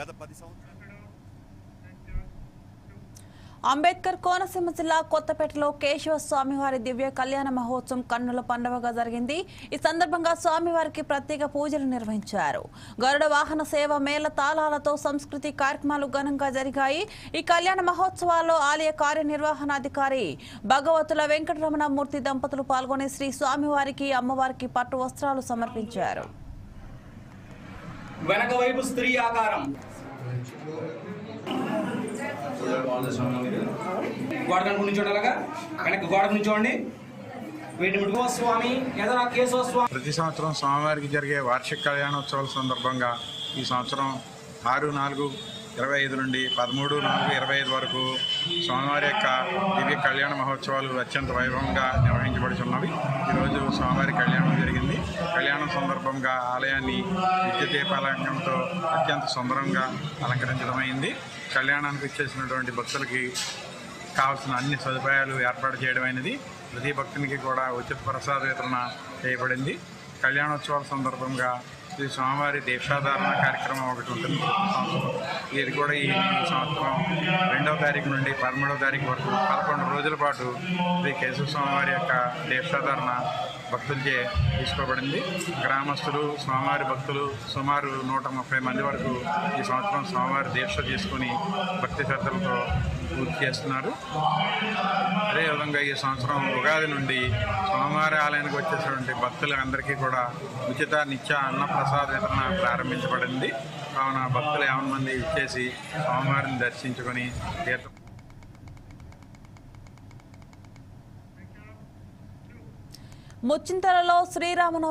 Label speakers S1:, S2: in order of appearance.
S1: గత పది సంవత్సరాలు.
S2: అంబేద్కర్ కోనసీమ జిల్లా కొత్తపేటలో కేశవ స్వామివారి దివ్య కళ్యాణ మహోత్సవం కన్నుల పండుగగా జరిగింది. ఈ సందర్భంగా స్వామివారికి ప్రత్యేక పూజలు నిర్వహించారు. గరుడ వాహన సేవ మేళ తాళాలతో సంస్కృతి కార్యక్రమాలు ఘనంగా జరిగాయి. ఈ కళ్యాణ మహోత్సవాల్లో ఆలయ కార్యనిర్వహణాధికారి భగవతుల వెంకటరమణ మూర్తి దంపతులు పాల్గొని శ్రీ స్వామివారికి అమ్మవారికి పట్టు వస్త్రాలు సమర్పించారు.
S3: వెనక వైపు స్త్రీ ఆకారం. గోడ కనుక నుంచోండి అలాగా వెనక గోడ నుంచోండి వీటి స్వామి కేశవ స్వామి
S4: ప్రతి సంవత్సరం స్వామివారికి జరిగే వార్షిక కళ్యాణోత్సవాల సందర్భంగా ఈ సంవత్సరం ఆరు నాలుగు ఇరవై ఐదు నుండి పదమూడు నాలుగు ఇరవై ఐదు వరకు స్వామివారి యొక్క దివ్య కళ్యాణ మహోత్సవాలు అత్యంత వైభవంగా నిర్వహించబడుతున్నవి ఈరోజు స్వామివారి కళ్యాణం జరిగింది. కళ్యాణ సందర్భంగా ఆలయాన్ని విద్యుత్ దీపాలంకరణతో అత్యంత సుందరంగా అలంకరించడమైంది. కళ్యాణానికి ఇచ్చేసినటువంటి భక్తులకి కావాల్సిన అన్ని సదుపాయాలు ఏర్పాటు చేయడమైనది. ప్రతి భక్తునికి కూడా ఉచిత ప్రసాద వితరణ చేయబడింది. కళ్యాణోత్సవాల సందర్భంగా ఈ స్వామివారి దీక్షాధారణ కార్యక్రమం ఒకటి ఉంటుంది. సంవత్సరం ఇది కూడా ఈ సంవత్సరం రెండవ తారీఖు నుండి పదమూడవ తారీఖు వరకు పదకొండు రోజుల పాటు శ్రీ కేశవ స్వామివారి యొక్క దీక్షాధారణ భక్తులచే తీసుకోబడింది. గ్రామస్తులు స్వామివారి భక్తులు సుమారు నూట ముప్పై మంది వరకు ఈ సంవత్సరం స్వామివారి దీక్ష తీసుకుని భక్తి శ్రద్ధలతో పూర్తి చేస్తున్నారు. అదేవిధంగా ఈ సంవత్సరం ఉగాది నుండి స్వామివారి ఆలయానికి వచ్చేటువంటి భక్తులందరికీ కూడా ఉచిత నిత్య అన్న ప్రసాద వితరణ ప్రారంభించబడింది. కావున భక్తులు యావన మంది ఇచ్చేసి స్వామివారిని దర్శించుకొని తీర్థం
S2: ముచ్చింతలలో శ్రీరామను